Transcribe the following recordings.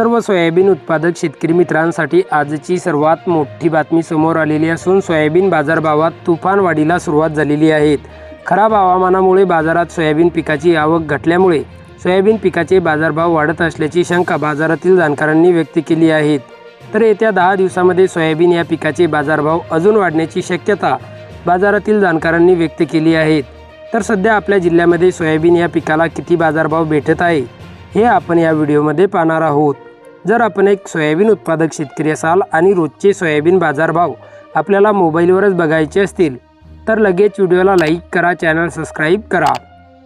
सर्व सोयाबीन उत्पादक शेतकरी मित्रांसाठी आजची सर्वात मोठी बातमी समोर आलेली असून सोयाबीन बाजारभावात तुफान वाढीला सुरुवात झालेली आहे. खराब हवामानामुळे बाजारात सोयाबीन पिकाची आवक घटल्यामुळे सोयाबीन पिकाचे बाजारभाव वाढत असल्याची शंका बाजारातील जाणकारांनी व्यक्त केली आहे. तर येत्या दहा दिवसामध्ये सोयाबीन या पिकाचे बाजारभाव अजून वाढण्याची शक्यता बाजारातील जाणकारांनी व्यक्त केली आहे. तर सध्या आपल्या जिल्ह्यामध्ये सोयाबीन या पिकाला किती बाजारभाव भेटत आहे हे आपण या व्हिडिओमध्ये पाहणार आहोत. जर आपण एक सोयाबीन उत्पादक शेतकरी असाल आणि रोजचे सोयाबीन बाजारभाव आपल्याला मोबाईलवरच बघायचे असतील तर लगेच व्हिडिओला लाईक करा चॅनल सबस्क्राईब करा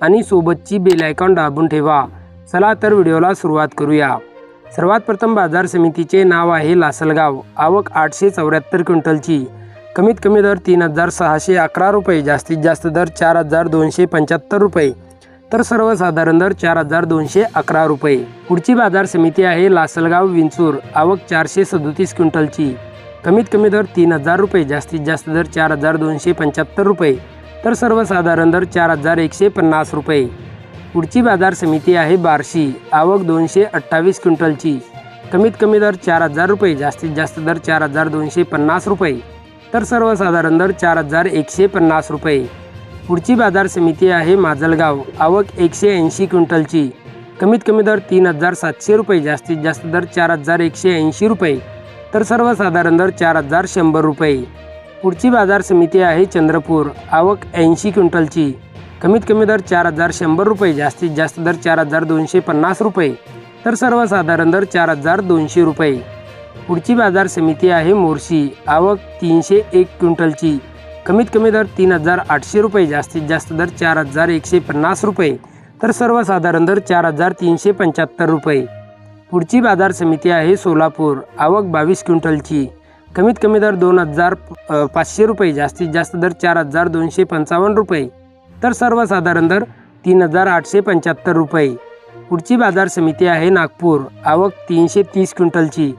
आणि सोबतची बेल आयकॉन दाबून ठेवा. चला तर व्हिडिओला सुरुवात करूया. सर्वात प्रथम बाजार समितीचे नाव आहे लासलगाव. आवक आठशे चौऱ्याहत्तर क्विंटलची. कमीत कमी दर तीन हजार सहाशे अकरा रुपये जास्तीत जास्त दर चार हजार दोनशे पंच्याहत्तर रुपये. तर सर्वसाधारण दर चार हजार दोनशे अकरा रुपये. पुढची बाजार समिती आहे लासलगाव विंचूर. आवक चारशे सदोतीस क्विंटलची. कमीत कमी दर तीन हजार रुपये जास्तीत जास्त दर चार हजार दोनशे पंच्याहत्तर रुपये. तर सर्वसाधारण दर चार हजार एकशे पन्नास रुपये. पुढची बाजार समिती आहे बार्शी. आवक दोनशे अठ्ठावीस क्विंटलची. कमीत कमी दर चार हजार रुपये जास्तीत जास्त दर चार हजार दोनशे पन्नास रुपये. तर सर्वसाधारण दर चार हजार एकशे पन्नास रुपये. पुढची बाजार समिती आहे माजलगाव. आवक एकशे ऐंशी क्विंटलची. कमीत कमी दर तीन हजार सातशे रुपये जास्तीत जास्त दर चार हजार एकशे ऐंशी रुपये तर सर्वसाधारण दर चार हजार शंभर रुपये. पुढची बाजार समिती आहे चंद्रपूर. आवक ऐंशी क्विंटलची. कमीत कमी दर चार हजार शंभर रुपये जास्तीत जास्त दर चार हजार दोनशे पन्नास रुपये तर सर्वसाधारण दर चार हजार दोनशे रुपये. पुढची बाजार समिती आहे मोर्शी. आवक तीनशे एक क्विंटलची. कमीत कमी दर तीन हजार आठशे रुपये जास्तीत जास्त दर चार हजार एकशे पन्नास रुपये तर सर्वसाधारण दर चार हजार तीनशे पंच्याहत्तर रुपये. पुढची बाजार समिती आहे सोलापूर आवक बावीस क्विंटलची. कमीत कमी दर दोन हजार पाचशे रुपये जास्तीत जास्त दर चार हजार दोनशे पंचावन्न रुपये तर सर्वसाधारण दर तीन हजार आठशे पंच्याहत्तर रुपये. पुढची बाजार समिती आहे नागपूर आवक तीनशे तीस क्विंटलची.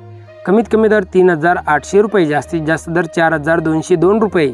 कमीत कमी दर तीन हजार आठशे रुपये जास्तीत जास्त दर चार हजार दोनशे दोन रुपये